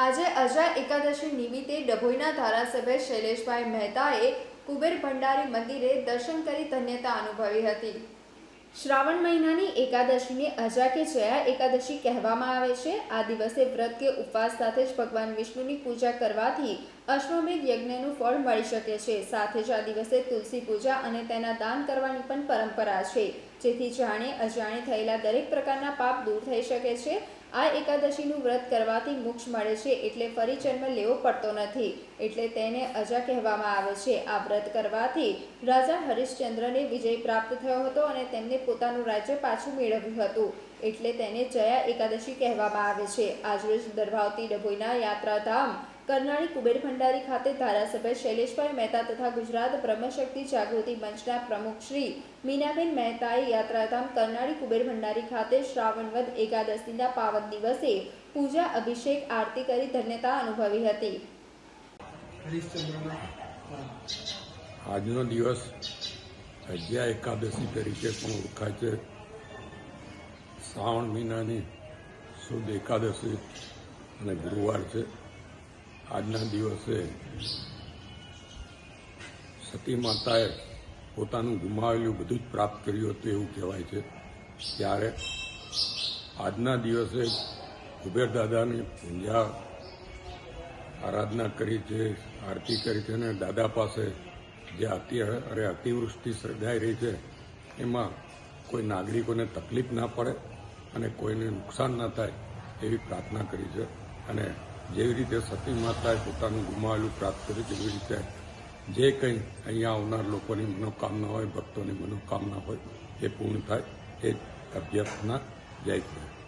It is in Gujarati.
અજા એકાદશી નિમિત્તે ડભોઈના ધારાસભ્ય શૈલેષભાઈ મહેતાએ કુબેર ભંડારી મંદિરે દર્શન કરી ધન્યતા અનુભવી હતી. શ્રાવણ મહિનાની એકાદશીને અજા કે જયા એકાદશી કહેવામાં આવે છે. આ દિવસે વ્રત કે ઉપવાસ સાથે જ ભગવાન વિષ્ણુની પૂજા કરવાથી અશ્વમેધ યજ્ઞનું ફળ મળી શકે છે. સાથે જ આ દિવસે તુલસી પૂજા અને તેના દાન કરવાની પણ પરંપરા છે. જેથી જાણે અજાણે થયેલા દરેક પ્રકારના પાપ દૂર થઈ શકે છે. આ એકાદશીનું વ્રત કરવાથી મોક્ષ મળે છે એટલે ફરી જન્મ લેવો પડતો નથી. એટલે તેને અજા કહેવામાં આવે છે. આ વ્રત કરવાથી રાજા હરિશ્ચંદ્રને વિજય પ્રાપ્ત થયો હતો અને તેમને પોતાનું રાજ્ય પાછું મેળવ્યું હતું. એટલે તેને જયા એકાદશી કહેવામાં આવે છે. આજરોજ દરભાવતી ડભોઈના યાત્રાધામ કરનાળી કુબેર ભંડારી ખાતે ધારાસભ્ય શૈલેષભાઈ મહેતા તથા ગુજરાત બ્રહ્મશક્તિ જાગૃતિ મંચના પ્રમુખ શ્રી મીનાબેન મહેતાએ યાત્રાધામ કરનાળી કુબેર ભંડારી ખાતે શ્રાવણવદ એકાદશીના પાવન દિવસે પૂજા, અભિષેક, આરતી કરી ધન્યતા અનુભવી હતી. આજનો દિવસ અજ્યા એકાદશી તરીકે પણ ઓળખાય છે. શ્રાવણ મહિનાની શુદ્ધ એકાદશી અને ગુરુવાર છે. આજના દિવસે સતી માતાએ પોતાનું ગુમાવેલું બધું જ પ્રાપ્ત કર્યું હતું એવું કહેવાય છે. ત્યારે આજના દિવસે કુબેર દાદાની પૂજા આરાધના કરી છે, આરતી કરી છે અને દાદા પાસે જે અતિ અરે અતિવૃષ્ટિ સર્જાઈ રહી છે, એમાં કોઈ નાગરિકોને તકલીફ ના પડે અને કોઈને નુકસાન ના થાય એવી પ્રાર્થના કરી છે. અને જેવી રીતે સતી માતાએ પોતાનું ગુમાવેલું પ્રાપ્ત કર્યું તેવી રીતે જે કંઈ અહીંયા આવનાર લોકોની મનોકામના હોય, ભક્તોની મનોકામના હોય, એ પૂર્ણ થાય, એ અભ્યર્થના જય કૃષ્ણ